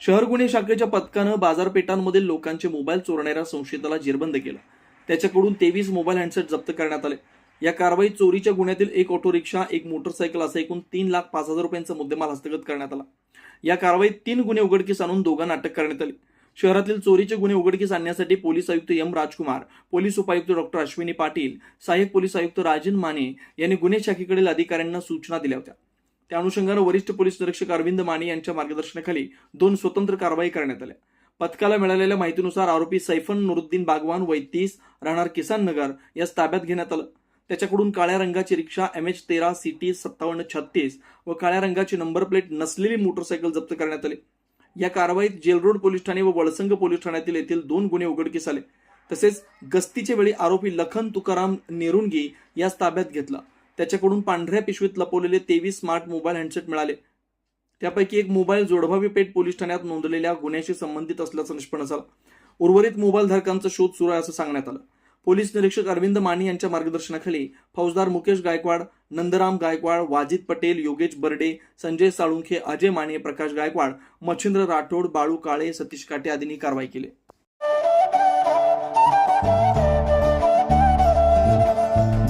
शहर गुन्हे शाखेच्या पथकानं बाजारपेठांमधील लोकांचे मोबाईल चोरणाऱ्या संशयिताला जेरबंद केलं. त्याच्याकडून तेवीस मोबाईल हँडसेट जप्त करण्यात आले. या कारवाईत चोरीच्या गुन्ह्यातील एक ऑटो रिक्षा एक मोटरसायकल असा एकूण तीन लाख पाच हजार रुपयांचा मुद्देमाल हस्तगत करण्यात आला. या कारवाईत तीन गुन्हे उघडकीस आणून दोघांना अटक करण्यात आली. शहरातील चोरीचे गुन्हे उघडकीस आणण्यासाठी पोलीस आयुक्त एम राजकुमार पोलीस उपायुक्त डॉक्टर अश्विनी पाटील सहाय्यक पोलीस आयुक्त राजन माने यांनी गुन्हे शाखेकडील अधिकाऱ्यांना सूचना दिल्या होत्या. त्या अनुषंगानं वरिष्ठ पोलीस निरीक्षक अरविंद माने यांच्या मार्गदर्शनाखाली दोन स्वतंत्र कारवाई करण्यात आल्या. पथकाला मिळालेल्या माहितीनुसार आरोपी सैफन नुरुद्दीन बागवान वय तीस राहणार किसान नगर यास ताब्यात घेण्यात आलं. त्याच्याकडून काळ्या रंगाची रिक्षा एम एच तेरा सी टी सत्तावन्न छत्तीस व काळ्या रंगाची नंबर प्लेट नसलेली मोटरसायकल जप्त करण्यात आली. या कारवाईत जेलरोड पोलीस ठाणे व वळसंग पोलीस ठाण्यातील येथील दोन गुन्हे उघडकीस आले. तसेच गस्तीच्या वेळी आरोपी लखन तुकाराम नेरुंगी यास ताब्यात घेतला. त्याच्याकडून पांढऱ्या पिशवीत लपवलेले तेवीस स्मार्ट मोबाईल हँडसेट मिळाले. त्यापैकी एक मोबाईल जोडभावी पेठ पोलीस ठाण्यात नोंदलेल्या गुन्ह्याशी संबंधित असल्याचं निष्पन्न झालं. उर्वरित मोबाईल धारकांचा शोध सुरू आहे असं सांगण्यात आलं. पोलीस निरीक्षक अरविंद माने यांच्या मार्गदर्शनाखाली फौजदार मुकेश गायकवाड नंदराम गायकवाड वाजिद पटेल योगेश बर्डे संजय साळुंखे अजय माने प्रकाश गायकवाड मच्छिंद्र राठोड बाळू काळे सतीश काटे आदींनी कारवाई केली.